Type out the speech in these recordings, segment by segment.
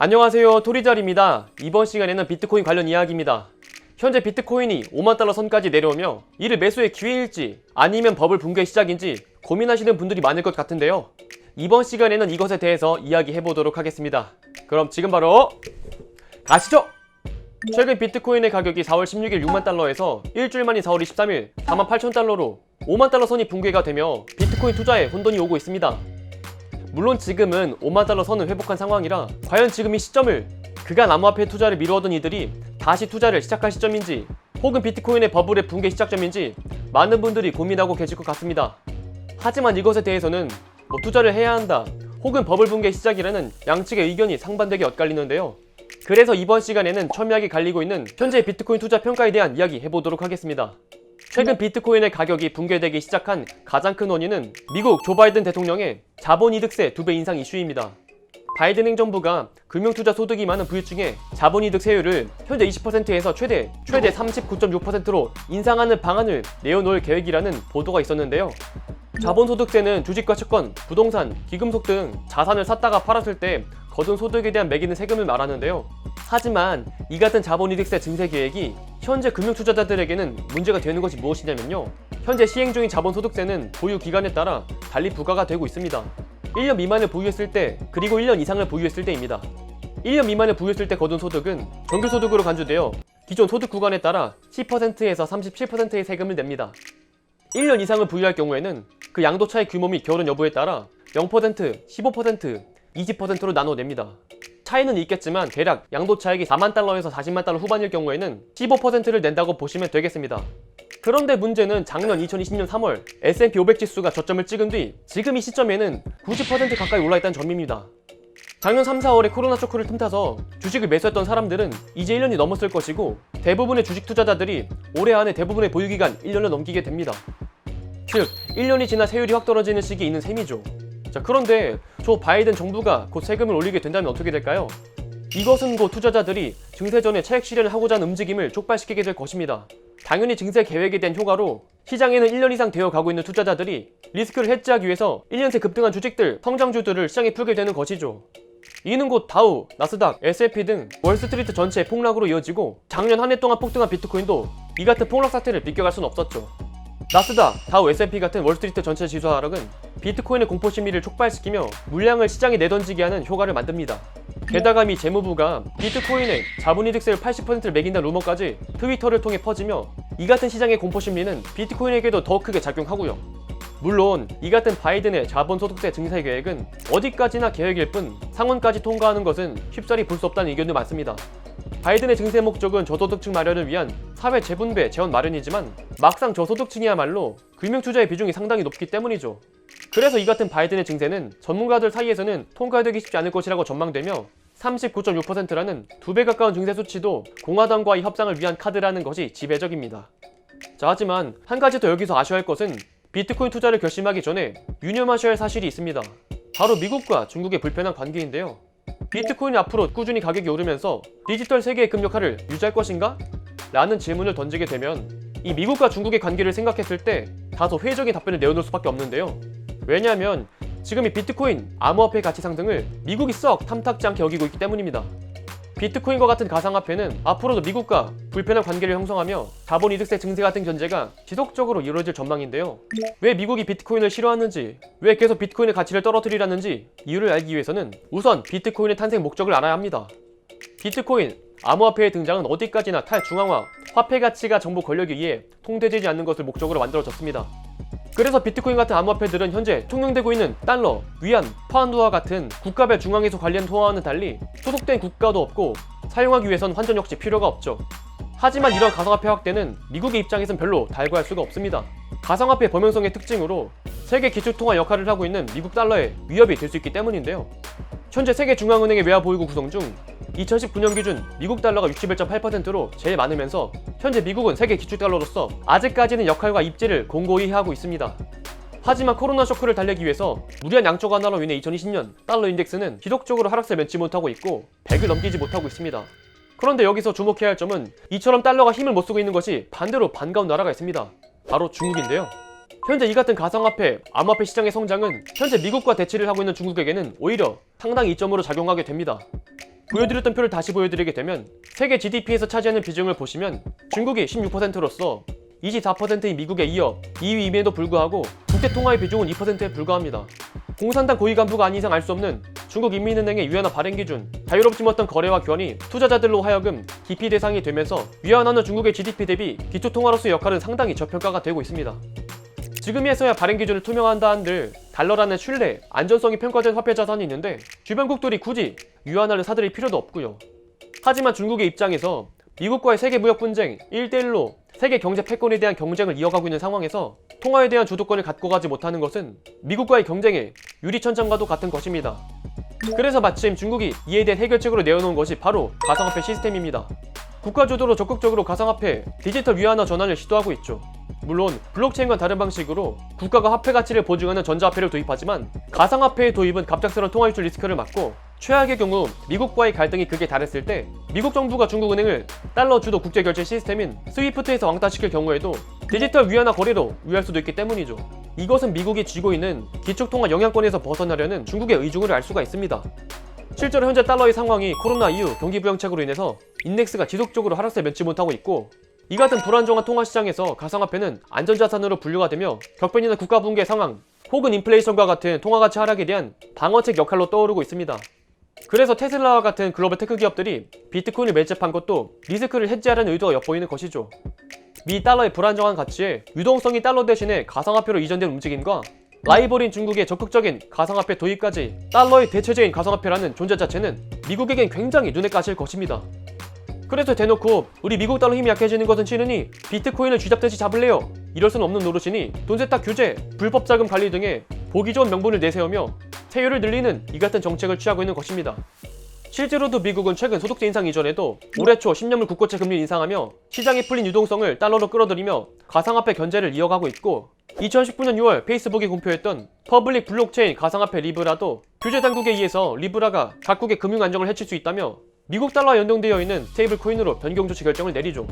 안녕하세요. 토리잘입니다. 이번 시간에는 비트코인 관련 이야기입니다. 현재 비트코인이 5만 달러 선까지 내려오며 이를 매수의 기회일지 아니면 버블 붕괴 시작인지 고민하시는 분들이 많을 것 같은데요. 이번 시간에는 이것에 대해서 이야기해 보도록 하겠습니다. 그럼 지금 바로 가시죠! 최근 비트코인의 가격이 4월 16일 6만 달러에서 일주일 만인 4월 23일 4만 8천 달러로 5만 달러 선이 붕괴가 되며 비트코인 투자에 혼돈이 오고 있습니다 물론 지금은 5만 달러 선을 회복한 상황이라 과연 지금 이 시점을 그간 암호화폐 투자를 미루어둔 이들이 다시 투자를 시작할 시점인지 혹은 비트코인의 버블의 붕괴 시작점인지 많은 분들이 고민하고 계실 것 같습니다. 하지만 이것에 대해서는 뭐 투자를 해야 한다 혹은 버블 붕괴 시작이라는 양측의 의견이 상반되게 엇갈리는데요. 그래서 이번 시간에는 첨예하게 갈리고 있는 현재 비트코인 투자 평가에 대한 이야기 해보도록 하겠습니다. 최근 비트코인의 가격이 붕괴되기 시작한 가장 큰 원인은 미국 조 바이든 대통령의 자본이득세 두배 인상 이슈입니다. 바이든 행정부가 금융투자 소득이 많은 부유 중에 자본이득 세율을 현재 20%에서 최대 최대 39.6%로 인상하는 방안을 내어놓을 계획이라는 보도가 있었는데요. 자본소득세는 주식과 채권, 부동산, 기금속 등 자산을 샀다가 팔았을 때 거둔 소득에 대한 매기는 세금을 말하는데요. 하지만 이 같은 자본이득세 증세 계획이 현재 금융투자자들에게는 문제가 되는 것이 무엇이냐면요. 현재 시행 중인 자본소득세는 보유 기간에 따라 달리 부과가 되고 있습니다. 1년 미만을 보유했을 때 그리고 1년 이상을 보유했을 때입니다. 1년 미만을 보유했을 때 거둔 소득은 정규소득으로 간주되어 기존 소득 구간에 따라 10%에서 37%의 세금을 냅니다. 1년 이상을 보유할 경우에는 그 양도차의 규모 및 결혼 여부에 따라 0%, 15%, 20%로 나눠냅니다. 차이는 있겠지만 대략 양도 차익이 4만 달러에서 40만 달러 후반일 경우에는 15%를 낸다고 보시면 되겠습니다. 그런데 문제는 작년 2020년 3월 S&P 500 지수가 저점을 찍은 뒤 지금 이 시점에는 90% 가까이 올라있다는 점입니다. 작년 3, 4월에 코로나 쇼크를 틈타서 주식을 매수했던 사람들은 이제 1년이 넘었을 것이고 대부분의 주식 투자자들이 올해 안에 대부분의 보유기간 1년을 넘기게 됩니다. 즉, 1년이 지나 세율이 확 떨어지는 시기에 있는 셈이죠. 자, 그런데 조 바이든 정부가 곧 세금을 올리게 된다면 어떻게 될까요? 이것은 곧 투자자들이 증세 전에 차익 실현을 하고자 하는 움직임을 촉발시키게 될 것입니다. 당연히 증세 계획에 대한 효과로 시장에는 1년 이상 되어 가고 있는 투자자들이 리스크를 해지하기 위해서 1년 새 급등한 주식들, 성장주들을 시장에 풀게 되는 것이죠. 이는 곧 다우, 나스닥, S&P 등 월스트리트 전체의 폭락으로 이어지고 작년 한 해 동안 폭등한 비트코인도 이 같은 폭락 사태를 비껴갈 수는 없었죠. 나스닥, 다우, S&P 같은 월스트리트 전체 지수 하락은 비트코인의 공포 심리를 촉발시키며 물량을 시장에 내던지게 하는 효과를 만듭니다. 게다가 미 재무부가 비트코인의 자본이득세율 80%를 매긴다는 루머까지 트위터를 통해 퍼지며 이 같은 시장의 공포 심리는 비트코인에게도 더 크게 작용하고요. 물론 이 같은 바이든의 자본소득세 증세 계획은 어디까지나 계획일 뿐 상원까지 통과하는 것은 쉽사리 볼 수 없다는 의견도 많습니다. 바이든의 증세 목적은 저소득층 마련을 위한 사회 재분배 재원 마련이지만 막상 저소득층이야말로 금융 투자의 비중이 상당히 높기 때문이죠. 그래서 이 같은 바이든의 증세는 전문가들 사이에서는 통과되기 쉽지 않을 것이라고 전망되며 39.6%라는 두 배 가까운 증세 수치도 공화당과의 협상을 위한 카드라는 것이 지배적입니다. 자, 하지만 한 가지 더 여기서 아셔야 할 것은 비트코인 투자를 결심하기 전에 유념하셔야 할 사실이 있습니다. 바로 미국과 중국의 불편한 관계인데요. 비트코인이 앞으로 꾸준히 가격이 오르면서 디지털 세계의 금 역할을 유지할 것인가? 라는 질문을 던지게 되면 이 미국과 중국의 관계를 생각했을 때 다소 회의적인 답변을 내어놓을 수밖에 없는데요. 왜냐하면 지금 이 비트코인 암호화폐 가치 상승을 미국이 썩 탐탁지 않게 여기고 있기 때문입니다. 비트코인과 같은 가상화폐는 앞으로도 미국과 불편한 관계를 형성하며 자본이득세 증세 같은 견제가 지속적으로 이루어질 전망인데요. 왜 미국이 비트코인을 싫어하는지, 왜 계속 비트코인의 가치를 떨어뜨리라는지 이유를 알기 위해서는 우선 비트코인의 탄생 목적을 알아야 합니다. 비트코인, 암호화폐의 등장은 어디까지나 탈중앙화, 화폐 가치가 정보 권력에 의해 통제되지 않는 것을 목적으로 만들어졌습니다. 그래서 비트코인 같은 암호화폐들은 현재 통용되고 있는 달러, 위안, 파운드와 같은 국가별 중앙에서 관리한 통화와는 달리 소속된 국가도 없고 사용하기 위해선 환전 역시 필요가 없죠. 하지만 이런 가상화폐 확대는 미국의 입장에선 별로 달고할 수가 없습니다. 가상화폐 범용성의 특징으로 세계 기축통화 역할을 하고 있는 미국 달러에 위협이 될 수 있기 때문인데요. 현재 세계 중앙은행의 외화 보유고 구성 중 2019년 기준 미국 달러가 61.8%로 제일 많으면서 현재 미국은 세계 기축 달러로서 아직까지는 역할과 입지를 공고히 하고 있습니다. 하지만 코로나 쇼크를 달래기 위해서 무리한 양적 완화로 인해 2020년 달러 인덱스는 지속적으로 하락세를 면치 못하고 있고 100을 넘기지 못하고 있습니다. 그런데 여기서 주목해야 할 점은 이처럼 달러가 힘을 못 쓰고 있는 것이 반대로 반가운 나라가 있습니다. 바로 중국인데요. 현재 이 같은 가상화폐, 암호화폐 시장의 성장은 현재 미국과 대치를 하고 있는 중국에게는 오히려 상당히 이점으로 작용하게 됩니다. 보여드렸던 표를 다시 보여드리게 되면 세계 GDP에서 차지하는 비중을 보시면 중국이 16%로서 24%인 미국에 이어 2위임에도 불구하고 국제 통화의 비중은 2%에 불과합니다. 공산당 고위 간부가 아닌 이상 알 수 없는 중국 인민은행의 위안화 발행 기준, 자유롭지 못한 거래와 교환이 투자자들로 하여금 기피 대상이 되면서 위안화는 중국의 GDP 대비 기초 통화로서의 역할은 상당히 저평가가 되고 있습니다. 지금에서야 발행 기준을 투명한다 한들 달러라는 신뢰, 안전성이 평가된 화폐 자산이 있는데 주변국들이 굳이 유안화를 사들일 필요도 없고요. 하지만 중국의 입장에서 미국과의 세계 무역 분쟁 1대1로 세계 경제 패권에 대한 경쟁을 이어가고 있는 상황에서 통화에 대한 주도권을 갖고 가지 못하는 것은 미국과의 경쟁에 유리천장과도 같은 것입니다. 그래서 마침 중국이 이에 대한 해결책으로 내어놓은 것이 바로 가상화폐 시스템입니다. 국가 주도로 적극적으로 가상화폐, 디지털 위안화 전환을 시도하고 있죠. 물론 블록체인과 다른 방식으로 국가가 화폐 가치를 보증하는 전자화폐를 도입하지만 가상화폐의 도입은 갑작스러운 통화 유출 리스크를 막고 최악의 경우 미국과의 갈등이 극에 달했을 때 미국 정부가 중국은행을 달러 주도 국제 결제 시스템인 스위프트에서 왕따시킬 경우에도 디지털 위안화 거래로 유할 수도 있기 때문이죠. 이것은 미국이 쥐고 있는 기축 통화 영향권에서 벗어나려는 중국의 의중을 알 수가 있습니다. 실제로 현재 달러의 상황이 코로나 이후 경기 부양책으로 인해서 인덱스가 지속적으로 하락세 면치 못하고 있고 이 같은 불안정한 통화 시장에서 가상화폐는 안전자산으로 분류가 되며 격변이나 국가 붕괴 상황 혹은 인플레이션과 같은 통화 가치 하락에 대한 방어책 역할로 떠오르고 있습니다. 그래서 테슬라와 같은 글로벌 테크 기업들이 비트코인을 매집한 것도 리스크를 해지하려는 의도가 엿보이는 것이죠. 미 달러의 불안정한 가치에 유동성이 달러 대신에 가상화폐로 이전된 움직임과 라이벌인 중국의 적극적인 가상화폐 도입까지 달러의 대체제인 가상화폐라는 존재 자체는 미국에겐 굉장히 눈에 까실 것입니다. 그래서 대놓고 우리 미국 달러 힘이 약해지는 것은 싫으니 비트코인을 쥐잡듯이 잡을래요. 이럴 수는 없는 노릇이니 돈 세탁 규제, 불법 자금 관리 등의 보기 좋은 명분을 내세우며 세율을 늘리는 이 같은 정책을 취하고 있는 것입니다. 실제로도 미국은 최근 소득세 인상 이전에도 올해 초 10년물 국고채 금리를 인상하며 시장에 풀린 유동성을 달러로 끌어들이며 가상화폐 견제를 이어가고 있고 2019년 6월 페이스북이 공표했던 퍼블릭 블록체인 가상화폐 리브라도 규제 당국에 의해서 리브라가 각국의 금융 안정을 해칠 수 있다며 미국 달러와 연동되어 있는 스테이블 코인으로 변경 조치 결정을 내리죠.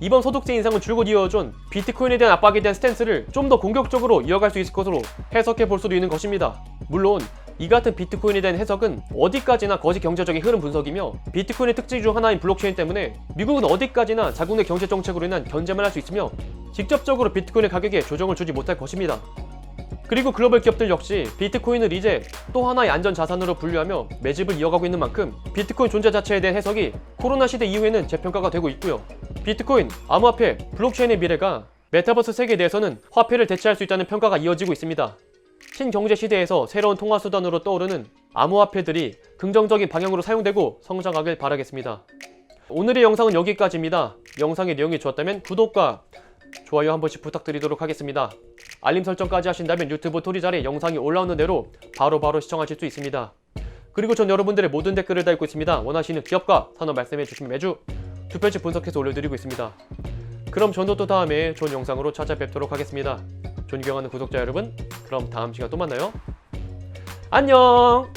이번 소득세 인상은 줄곧 이어준 비트코인에 대한 압박에 대한 스탠스를 좀 더 공격적으로 이어갈 수 있을 것으로 해석해 볼 수도 있는 것입니다. 물론 이 같은 비트코인에 대한 해석은 어디까지나 거시 경제적인 흐름 분석이며 비트코인의 특징 중 하나인 블록체인 때문에 미국은 어디까지나 자국 내 경제 정책으로 인한 견제만 할 수 있으며 직접적으로 비트코인의 가격에 조정을 주지 못할 것입니다. 그리고 글로벌 기업들 역시 비트코인을 이제 또 하나의 안전 자산으로 분류하며 매집을 이어가고 있는 만큼 비트코인 존재 자체에 대한 해석이 코로나 시대 이후에는 재평가가 되고 있고요. 비트코인, 암호화폐, 블록체인의 미래가 메타버스 세계에 대해서는 화폐를 대체할 수 있다는 평가가 이어지고 있습니다. 신경제 시대에서 새로운 통화 수단으로 떠오르는 암호화폐들이 긍정적인 방향으로 사용되고 성장하길 바라겠습니다. 오늘의 영상은 여기까지입니다. 영상의 내용이 좋았다면 구독과 좋아요 한 번씩 부탁드리도록 하겠습니다. 알림 설정까지 하신다면 유튜브 토리자리 영상이 올라오는 대로 바로바로 시청하실 수 있습니다. 그리고 전 여러분들의 모든 댓글을 달고 있습니다. 원하시는 기업과 산업 말씀해 주시면 매주 투표지 분석해서 올려드리고 있습니다. 그럼 저는 또 다음에 좋은 영상으로 찾아뵙도록 하겠습니다. 존경하는 구독자 여러분, 그럼 다음 시간 또 만나요. 안녕!